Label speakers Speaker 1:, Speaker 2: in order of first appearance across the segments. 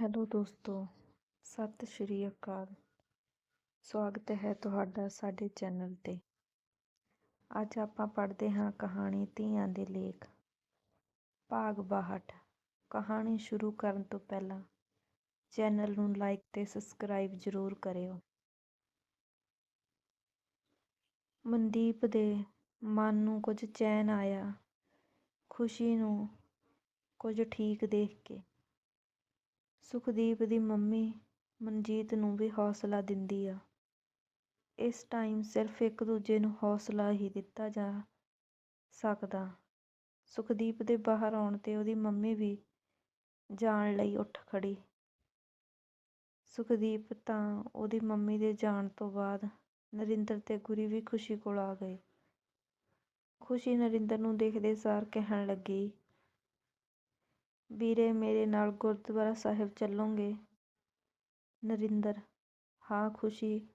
Speaker 1: Hello ਦੋਸਤੋ, ਸਤਿ ਸ਼੍ਰੀ ਅਕਾਲ। ਸਵਾਗਤ ਹੈ ਤੁਹਾਡਾ ਸਾਡੇ ਚੈਨਲ ਤੇ। ਅੱਜ ਆਪਾਂ ਪੜ੍ਹਦੇ ਹਾਂ ਕਹਾਣੀ ਧੀਆਂ ਦੇ ਲੇਖ। ਭਾਗ 62 ਕਹਾਣੀ ਸ਼ੁਰੂ ਕਰਨ ਤੋਂ ਪਹਿਲਾਂ ਚੈਨਲ ਨੂੰ ਲਾਈਕ ਤੇ ਸਬਸਕ੍ਰਾਈਬ ਜ਼ਰੂਰ ਕਰਿਓ। ਮਨਦੀਪ ਦੇ ਮਨ ਨੂੰ ਕੁਝ ਚੈਨ ਆਇਆ। ਖੁਸ਼ੀ ਨੂੰ ਕੁਝ ਠੀਕ ਦੇਖ ਕੇ। ਸੁਖਦੀਪ ਦੀ ਮੰਮੀ ਮਨਜੀਤ ਨੂੰ ਵੀ ਹੌਸਲਾ ਦਿੰਦੀ ਆ। ਇਸ ਟਾਈਮ ਸਿਰਫ ਇੱਕ ਦੂਜੇ ਨੂੰ ਹੌਸਲਾ ਹੀ ਦਿੱਤਾ ਜਾ ਸਕਦਾ। ਸੁਖਦੀਪ ਦੇ ਬਾਹਰ ਆਉਣ ਤੇ ਉਹਦੀ ਮੰਮੀ ਵੀ ਜਾਣ ਲਈ ਉੱਠ ਖੜੀ ਸੁਖਦੀਪ ਤਾਂ ਉਹਦੀ ਮੰਮੀ ਦੇ ਜਾਣ ਤੋਂ ਬਾਅਦ ਨਰਿੰਦਰ ਤੇ ਗੁਰੀ ਵੀ ਖੁਸ਼ੀ ਕੋਲ ਆ ਗਏ। ਖੁਸ਼ੀ ਨਰਿੰਦਰ ਨੂੰ ਦੇਖਦੇ ਸਾਰ ਕਹਿਣ ਲੱਗੀ ਵੀਰੇ, ਮੇਰੇ ਨਾਲ ਗੁਰਦੁਆਰਾ ਸਾਹਿਬ ਚੱਲੋਗੇ? ਨਰਿੰਦਰ, ਹਾਂ, ਖੁਸ਼ੀ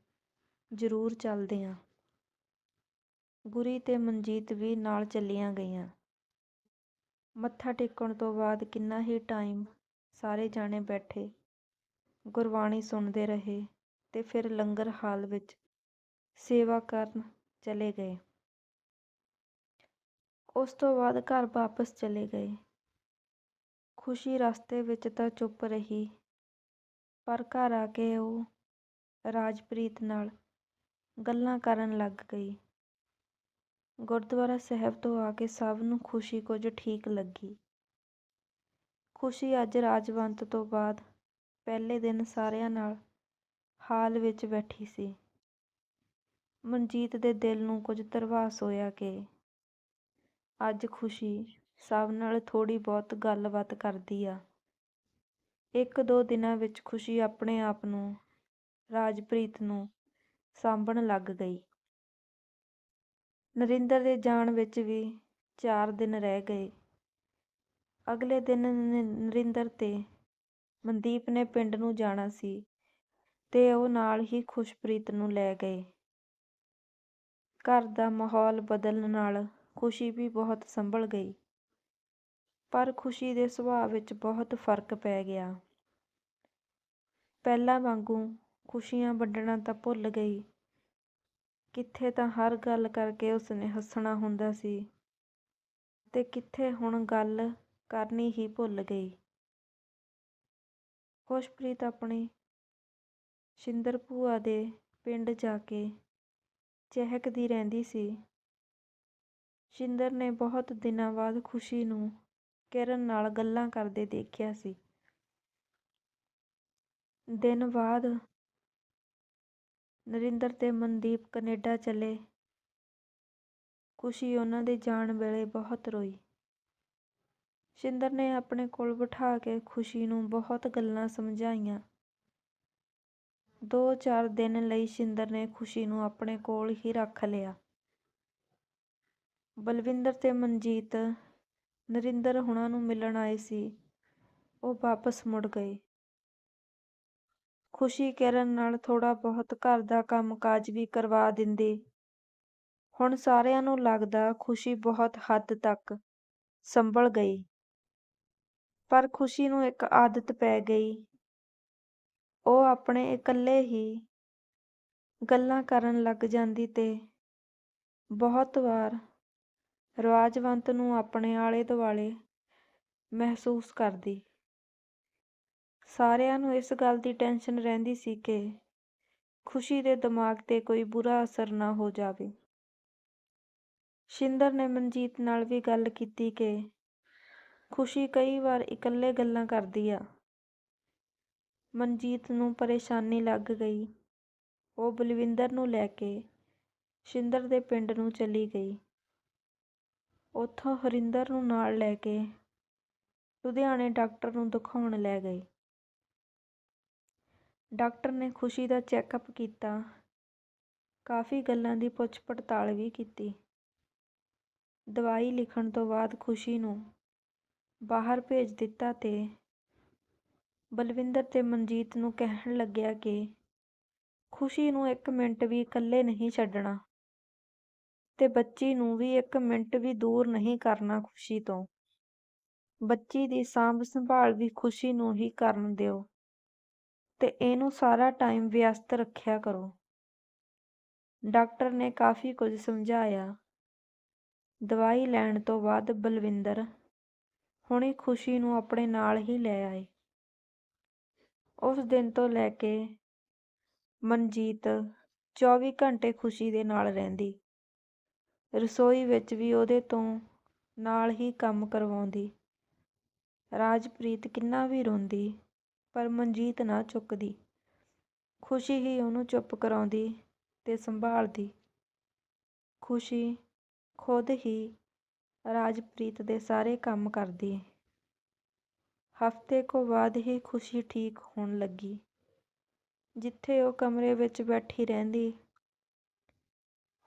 Speaker 1: ਜ਼ਰੂਰ ਚੱਲਦੇ ਆਂ। ਗੁਰੀ ਤੇ ਮਨਜੀਤ ਵੀ ਨਾਲ ਚੱਲੀਆਂ ਗਈਆਂ। ਮੱਥਾ ਟੇਕਣ ਤੋਂ ਬਾਅਦ ਕਿੰਨਾ ਹੀ ਟਾਈਮ ਸਾਰੇ ਜਾਣੇ ਬੈਠੇ। ਗੁਰਬਾਣੀ ਸੁਣਦੇ ਰਹੇ ਤੇ ਫਿਰ ਲੰਗਰ ਹਾਲ ਵਿੱਚ ਸੇਵਾ ਕਰਨ ਚਲੇ ਗਏ। ਉਸ ਤੋਂ ਬਾਅਦ ਘਰ ਵਾਪਸ ਚਲੇ ਗਏ। ਖੁਸ਼ੀ ਰਸਤੇ ਵਿੱਚ ਤਾਂ ਚੁੱਪ ਰਹੀ। ਪਰ ਘਰ ਆ ਕੇ ਉਹ ਰਾਜਪ੍ਰੀਤ ਨਾਲ ਗੱਲਾਂ ਕਰਨ ਲੱਗ ਗਈ। ਗੁਰਦੁਆਰਾ ਸਾਹਿਬ ਤੋਂ ਆ ਕੇ ਸਭ ਨੂੰ ਖੁਸ਼ੀ ਕੁਝ ਠੀਕ ਲੱਗੀ। ਖੁਸ਼ੀ ਅੱਜ ਰਾਜਵੰਤ ਤੋਂ ਬਾਅਦ ਪਹਿਲੇ ਦਿਨ ਸਾਰਿਆਂ ਨਾਲ ਹਾਲ ਵਿੱਚ ਬੈਠੀ ਸੀ। ਮਨਜੀਤ ਦੇ ਦਿਲ ਨੂੰ ਕੁਝ ਧਰਵਾਸ ਹੋਇਆ ਕਿ ਅੱਜ ਖੁਸ਼ੀ ਸਭ ਨਾਲ ਥੋੜ੍ਹੀ ਬਹੁਤ ਗੱਲਬਾਤ ਕਰਦੀ ਆ। ਇੱਕ ਦੋ ਦਿਨਾਂ ਵਿੱਚ ਖੁਸ਼ੀ ਆਪਣੇ ਆਪ ਨੂੰ, ਰਾਜਪ੍ਰੀਤ ਨੂੰ ਸਾਂਭਣ ਲੱਗ ਗਈ। ਨਰਿੰਦਰ ਦੇ ਜਾਣ ਵਿੱਚ ਵੀ ਚਾਰ ਦਿਨ ਰਹਿ ਗਏ। ਅਗਲੇ ਦਿਨ ਨਰਿੰਦਰ ਤੇ ਮਨਦੀਪ ਨੇ ਪਿੰਡ ਨੂੰ ਜਾਣਾ ਸੀ ਤੇ ਉਹ ਨਾਲ ਹੀ ਖੁਸ਼ਪ੍ਰੀਤ ਨੂੰ ਲੈ ਗਏ। ਘਰ ਦਾ ਮਾਹੌਲ ਬਦਲਣ ਨਾਲ ਖੁਸ਼ੀ ਵੀ ਬਹੁਤ ਸੰਭਲ ਗਈ। ਪਰ ਖੁਸ਼ੀ ਦੇ ਸੁਭਾਅ ਵਿੱਚ ਬਹੁਤ ਫ਼ਰਕ ਪੈ ਗਿਆ। ਪਹਿਲਾਂ ਵਾਂਗੂ ਖੁਸ਼ੀਆਂ ਵੰਡਣਾ ਤਾਂ ਭੁੱਲ ਗਈ। ਕਿੱਥੇ ਤਾਂ ਹਰ ਗੱਲ ਕਰਕੇ ਉਸਨੇ ਹੱਸਣਾ ਹੁੰਦਾ ਸੀ ਤੇ ਕਿੱਥੇ ਹੁਣ ਗੱਲ ਕਰਨੀ ਹੀ ਭੁੱਲ ਗਈ। ਖੁਸ਼ਪ੍ਰੀਤ ਆਪਣੀ ਸ਼ਿੰਦਰ ਭੂਆ ਦੇ ਪਿੰਡ ਜਾ ਕੇ ਚਹਿਕਦੀ ਰਹਿੰਦੀ ਸੀ। ਸ਼ਿੰਦਰ ਨੇ ਬਹੁਤ ਦਿਨਾਂ ਬਾਅਦ ਖੁਸ਼ੀ ਨੂੰ ਕਿਰਨ ਨਾਲ ਗੱਲਾਂ ਕਰਦੇ ਦੇਖਿਆ ਸੀ। ਦਿਨ ਬਾਅਦ ਨਰਿੰਦਰ ਤੇ ਮਨਦੀਪ ਕੈਨੇਡਾ ਚਲੇ। ਖੁਸ਼ੀ ਉਹਨਾਂ ਦੇ ਜਾਣ ਵੇਲੇ ਬਹੁਤ ਰੋਈ। ਸ਼ਿੰਦਰ ਨੇ ਆਪਣੇ ਕੋਲ ਬਿਠਾ ਕੇ ਖੁਸ਼ੀ ਨੂੰ ਬਹੁਤ ਗੱਲਾਂ ਸਮਝਾਈਆਂ। ਦੋ ਚਾਰ ਦਿਨ ਲਈ ਸ਼ਿੰਦਰ ਨੇ ਖੁਸ਼ੀ ਨੂੰ ਆਪਣੇ ਕੋਲ ਹੀ ਰੱਖ ਲਿਆ। ਬਲਵਿੰਦਰ ਤੇ ਮਨਜੀਤ ਨਰਿੰਦਰ ਹੁਣਾਂ ਨੂੰ ਮਿਲਣ ਆਏ ਸੀ। ਉਹ ਵਾਪਸ ਮੁੜ ਗਏ। ਖੁਸ਼ੀ ਕਰਨ ਨਾਲ ਥੋੜਾ ਬਹੁਤ ਘਰ ਦਾ ਕੰਮ ਕਾਜ ਵੀ ਕਰਵਾ ਦਿੰਦੇ। ਹੁਣ ਸਾਰਿਆਂ ਨੂੰ ਲੱਗਦਾ ਖੁਸ਼ੀ ਬਹੁਤ ਹੱਦ ਤੱਕ ਸੰਭਲ ਗਈ। ਪਰ ਖੁਸ਼ੀ ਨੂੰ ਇੱਕ ਆਦਤ ਪੈ ਗਈ। ਉਹ ਆਪਣੇ ਇਕੱਲੇ ਹੀ ਗੱਲਾਂ ਕਰਨ ਲੱਗ ਜਾਂਦੀ ਤੇ ਬਹੁਤ ਵਾਰ ਰਵਾਜਵੰਤ ਨੂੰ ਆਪਣੇ ਆਲੇ ਦੁਆਲੇ ਮਹਿਸੂਸ ਕਰਦੀ। ਸਾਰਿਆਂ ਨੂੰ ਇਸ ਗੱਲ ਦੀ ਟੈਨਸ਼ਨ ਰਹਿੰਦੀ ਸੀ ਕਿ ਖੁਸ਼ੀ ਦੇ ਦਿਮਾਗ ਤੇ ਕੋਈ ਬੁਰਾ ਅਸਰ ਨਾ ਹੋ ਜਾਵੇ। ਸ਼ਿੰਦਰ ਨੇ ਮਨਜੀਤ ਨਾਲ ਵੀ ਗੱਲ ਕੀਤੀ ਕਿ ਖੁਸ਼ੀ ਕਈ ਵਾਰ ਇਕੱਲੇ ਗੱਲਾਂ ਕਰਦੀ ਆ। ਮਨਜੀਤ ਨੂੰ ਪਰੇਸ਼ਾਨੀ ਲੱਗ ਗਈ। ਉਹ ਬਲਵਿੰਦਰ ਨੂੰ ਲੈ ਕੇ ਸ਼ਿੰਦਰ ਦੇ ਪਿੰਡ ਨੂੰ ਚਲੀ ਗਈ। ਉੱਥੋਂ ਹਰਿੰਦਰ ਨੂੰ ਨਾਲ ਲੈ ਕੇ ਲੁਧਿਆਣੇ ਡਾਕਟਰ ਨੂੰ ਦਿਖਾਉਣ ਲੈ ਗਏ ਡਾਕਟਰ ਨੇ ਖੁਸ਼ੀ ਦਾ ਚੈੱਕਅਪ ਕੀਤਾ। ਕਾਫੀ ਗੱਲਾਂ ਦੀ ਪੁੱਛ ਪੜਤਾਲ ਵੀ ਕੀਤੀ। ਦਵਾਈ ਲਿਖਣ ਤੋਂ ਬਾਅਦ ਖੁਸ਼ੀ ਨੂੰ ਬਾਹਰ ਭੇਜ ਦਿੱਤਾ ਤੇ ਬਲਵਿੰਦਰ ਤੇ ਮਨਜੀਤ ਨੂੰ ਕਹਿਣ ਲੱਗਿਆ ਕਿ ਖੁਸ਼ੀ ਨੂੰ ਇੱਕ ਮਿੰਟ ਵੀ ਇਕੱਲੇ ਨਹੀਂ ਛੱਡਣਾ। ਤੇ ਬੱਚੀ ਨੂੰ ਵੀ ਇੱਕ ਮਿੰਟ ਵੀ ਦੂਰ ਨਹੀਂ ਕਰਨਾ ਖੁਸ਼ੀ ਤੋਂ। ਬੱਚੀ ਦੀ ਸਾਂਭ ਸੰਭਾਲ ਵੀ ਖੁਸ਼ੀ ਨੂੰ ਹੀ ਕਰਨ ਦਿਓ। ਤੇ ਇਹਨੂੰ ਸਾਰਾ ਟਾਈਮ ਵਿਅਸਤ ਰੱਖਿਆ ਕਰੋ। ਡਾਕਟਰ ਨੇ ਕਾਫੀ ਕੁਝ ਸਮਝਾਇਆ। ਦਵਾਈ ਲੈਣ ਤੋਂ ਬਾਅਦ ਬਲਵਿੰਦਰ ਹੁਣੇ ਖੁਸ਼ੀ ਨੂੰ ਆਪਣੇ ਨਾਲ ਹੀ ਲੈ ਆਏ। ਉਸ ਦਿਨ ਤੋਂ ਲੈ ਕੇ ਮਨਜੀਤ 24 ਘੰਟੇ ਖੁਸ਼ੀ ਦੇ ਨਾਲ ਰਹਿੰਦੀ। ਰਸੋਈ ਵਿੱਚ ਵੀ ਉਹਦੇ ਤੋਂ ਨਾਲ ਹੀ ਕੰਮ ਕਰਵਾਉਂਦੀ। ਰਾਜਪ੍ਰੀਤ ਕਿੰਨਾ ਵੀ ਰੋਂਦੀ, ਪਰ ਮਨਜੀਤ ਨਾ ਚੁੱਕਦੀ। ਖੁਸ਼ੀ ਹੀ ਉਹਨੂੰ ਚੁੱਪ ਕਰਾਉਂਦੀ ਤੇ ਸੰਭਾਲਦੀ। ਖੁਸ਼ੀ ਖੁਦ ਹੀ ਰਾਜਪ੍ਰੀਤ ਦੇ ਸਾਰੇ ਕੰਮ ਕਰਦੀ। ਹਫ਼ਤੇ ਕੋ ਬਾਅਦ ਹੀ ਖੁਸ਼ੀ ਠੀਕ ਹੋਣ ਲੱਗੀ। ਜਿੱਥੇ ਉਹ ਕਮਰੇ ਵਿੱਚ ਬੈਠੀ ਰਹਿੰਦੀ,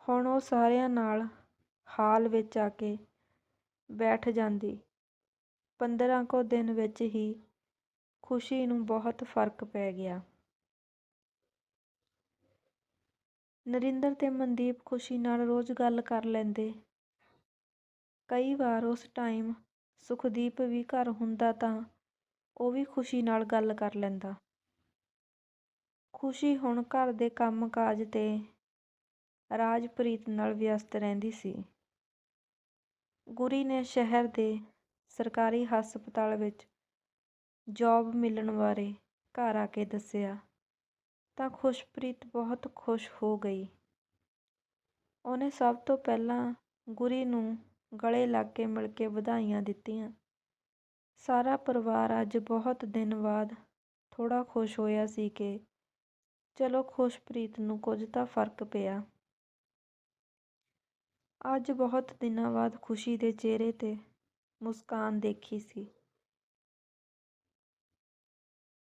Speaker 1: ਹੁਣ ਉਹ ਸਾਰਿਆਂ ਨਾਲ ਹਾਲ ਵਿੱਚ ਆ ਕੇ ਬੈਠ ਜਾਂਦੀ। ਪੰਦਰਾਂ ਕੁ ਦਿਨ ਵਿੱਚ ਹੀ ਖੁਸ਼ੀ ਨੂੰ ਬਹੁਤ ਫ਼ਰਕ ਪੈ ਗਿਆ। ਨਰਿੰਦਰ ਤੇ ਮਨਦੀਪ ਖੁਸ਼ੀ ਨਾਲ ਰੋਜ਼ ਗੱਲ ਕਰ ਲੈਂਦੇ। ਕਈ ਵਾਰ ਉਸ ਟਾਈਮ ਸੁਖਦੀਪ ਵੀ ਘਰ ਹੁੰਦਾ ਤਾਂ ਉਹ ਵੀ ਖੁਸ਼ੀ ਨਾਲ ਗੱਲ ਕਰ ਲੈਂਦਾ। ਖੁਸ਼ੀ ਹੁਣ ਘਰ ਦੇ ਕੰਮ ਕਾਜ ਤੇ ਰਾਜਪ੍ਰੀਤ ਨਾਲ ਵਿਅਸਤ ਰਹਿੰਦੀ ਸੀ। ਗੁਰੀ ਨੇ ਸ਼ਹਿਰ ਦੇ ਸਰਕਾਰੀ ਹਸਪਤਾਲ ਵਿੱਚ ਜੌਬ ਮਿਲਣ ਬਾਰੇ ਘਰ ਆ ਕੇ ਦੱਸਿਆ ਤਾਂ ਖੁਸ਼ਪ੍ਰੀਤ ਬਹੁਤ ਖੁਸ਼ ਹੋ ਗਈ। ਉਹਨੇ ਸਭ ਤੋਂ ਪਹਿਲਾਂ ਗੁਰੀ ਨੂੰ ਗਲੇ ਲੱਗ ਕੇ ਮਿਲ ਕੇ ਵਧਾਈਆਂ ਦਿੱਤੀਆਂ। ਸਾਰਾ ਪਰਿਵਾਰ ਅੱਜ ਬਹੁਤ ਦਿਨ ਬਾਅਦ ਥੋੜਾ ਖੁਸ਼ ਹੋਇਆ ਸੀ ਕਿ ਚਲੋ ਖੁਸ਼ਪ੍ਰੀਤ ਨੂੰ ਕੁਝ ਤਾਂ ਫ਼ਰਕ ਪਿਆ। ਅੱਜ ਬਹੁਤ ਦਿਨਾਂ ਬਾਅਦ ਖੁਸ਼ੀ ਦੇ ਚਿਹਰੇ ਤੇ ਮੁਸਕਾਨ ਦੇਖੀ ਸੀ।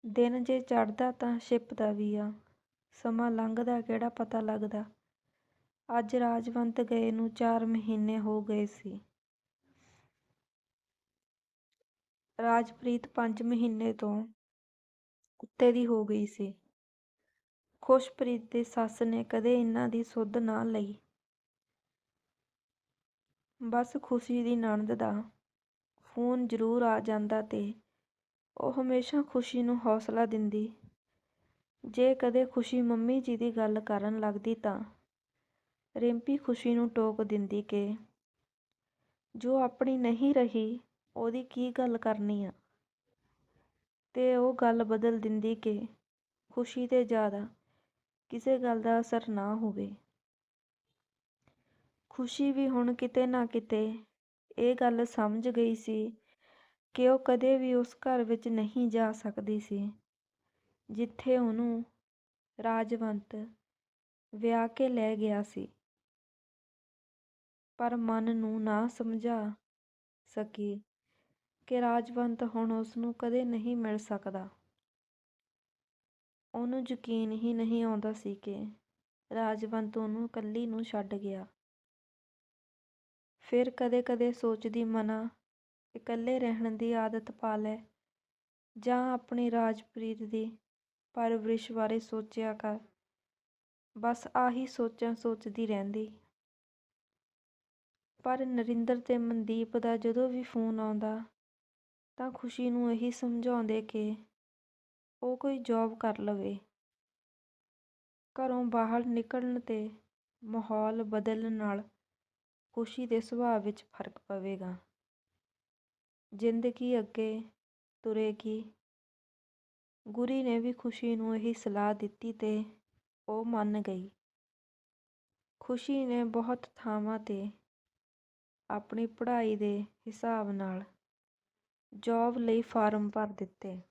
Speaker 1: ਦਿਨ ਜੇ ਚੜ੍ਹਦਾ ਤਾਂ ਛਿਪਦਾ ਵੀ ਆ, ਸਮਾਂ ਲੰਘਦਾ ਕਿਹੜਾ ਪਤਾ ਲੱਗਦਾ। ਅੱਜ ਰਾਜਵੰਤ ਗਏ ਨੂੰ ਚਾਰ ਮਹੀਨੇ ਹੋ ਗਏ ਸੀ। ਰਾਜਪ੍ਰੀਤ ਪੰਜ ਮਹੀਨੇ ਤੋਂ ਕੁੱਤੇ ਦੀ ਹੋ ਗਈ ਸੀ। ਖੁਸ਼ਪ੍ਰੀਤ ਦੀ ਸੱਸ ਨੇ ਕਦੇ ਇਹਨਾਂ ਦੀ ਸੁੱਧ ਨਾ ਲਈ। ਬਸ ਖੁਸ਼ੀ ਦੀ ਨਣਦ ਦਾ ਫੋਨ ਜ਼ਰੂਰ ਆ ਜਾਂਦਾ ਤੇ ਉਹ ਹਮੇਸ਼ਾ ਖੁਸ਼ੀ ਨੂੰ ਹੌਸਲਾ ਦਿੰਦੀ। ਜੇ ਕਦੇ ਖੁਸ਼ੀ ਮੰਮੀ ਜੀ ਦੀ ਗੱਲ ਕਰਨ ਲੱਗਦੀ ਤਾਂ ਰਿੰਪੀ ਖੁਸ਼ੀ ਨੂੰ ਟੋਕ ਦਿੰਦੀ ਕਿ ਜੋ ਆਪਣੀ ਨਹੀਂ ਰਹੀ, ਉਹਦੀ ਕੀ ਗੱਲ ਕਰਨੀ ਆ? ਤੇ ਉਹ ਗੱਲ ਬਦਲ ਦਿੰਦੀ ਕਿ ਖੁਸ਼ੀ ਤੇ ਜ਼ਿਆਦਾ ਕਿਸੇ ਗੱਲ ਦਾ ਅਸਰ ਨਾ ਹੋਵੇ। ਖੁਸ਼ੀ ਵੀ ਹੁਣ ਕਿਤੇ ਨਾ ਕਿਤੇ ਇਹ ਗੱਲ ਸਮਝ ਗਈ ਸੀ ਕਿ ਉਹ ਕਦੇ ਵੀ ਉਸ ਘਰ ਵਿੱਚ ਨਹੀਂ ਜਾ ਸਕਦੀ ਸੀ, ਜਿੱਥੇ ਉਹਨੂੰ ਰਾਜਵੰਤ ਵਿਆਹ ਕੇ ਲੈ ਗਿਆ ਸੀ। ਪਰ ਮਨ ਨੂੰ ਨਾ ਸਮਝਾ ਸਕੀ ਕਿ ਰਾਜਵੰਤ ਹੁਣ ਉਸ ਨੂੰ ਕਦੇ ਨਹੀਂ ਮਿਲ ਸਕਦਾ। ਉਹਨੂੰ ਯਕੀਨ ਹੀ ਨਹੀਂ ਆਉਂਦਾ ਸੀ ਕਿ ਰਾਜਵੰਤ ਉਹਨੂੰ ਇਕੱਲੀ ਨੂੰ ਛੱਡ ਗਿਆ। ਫਿਰ ਕਦੇ-ਕਦੇ ਸੋਚਦੀ ਮਨਾ, ਇਕੱਲੇ ਰਹਿਣ ਦੀ ਆਦਤ ਪਾ ਲੈ ਜਾਂ ਆਪਣੀ ਰਾਜਪ੍ਰੀਤ ਦੀ ਪਰਵਰਿਸ਼ ਬਾਰੇ ਸੋਚਿਆ ਕਰ। ਬਸ ਆਹੀ ਸੋਚਾਂ ਸੋਚਦੀ ਰਹਿੰਦੀ। ਪਰ ਨਰਿੰਦਰ ਤੇ ਮਨਦੀਪ ਦਾ ਜਦੋਂ ਵੀ ਫੋਨ ਆਉਂਦਾ, ਤਾਂ ਖੁਸ਼ੀ ਨੂੰ ਇਹੀ ਸਮਝਾਉਂਦੇ ਕਿ ਉਹ ਕੋਈ ਜੌਬ ਕਰ ਲਵੇ। ਘਰੋਂ ਬਾਹਰ ਨਿਕਲਣ ਤੇ ਮਾਹੌਲ ਬਦਲਣ ਨਾਲ ਖੁਸ਼ੀ ਦੇ ਸੁਭਾਅ ਵਿੱਚ ਫ਼ਰਕ ਪਵੇਗਾ। ਜ਼ਿੰਦਗੀ ਅੱਗੇ ਤੁਰੇਗੀ। ਗੁਰੀ ਨੇ ਵੀ ਖੁਸ਼ੀ ਨੂੰ ਇਹੀ ਸਲਾਹ ਦਿੱਤੀ ਤੇ ਉਹ ਮੰਨ ਗਈ। ਖੁਸ਼ੀ ਨੇ ਬਹੁਤ ਥਾਵਾਂ ਤੇ ਆਪਣੀ ਪੜ੍ਹਾਈ ਦੇ ਹਿਸਾਬ ਨਾਲ ਜੌਬ ਲਈ ਫਾਰਮ ਭਰ ਦਿੱਤੇ।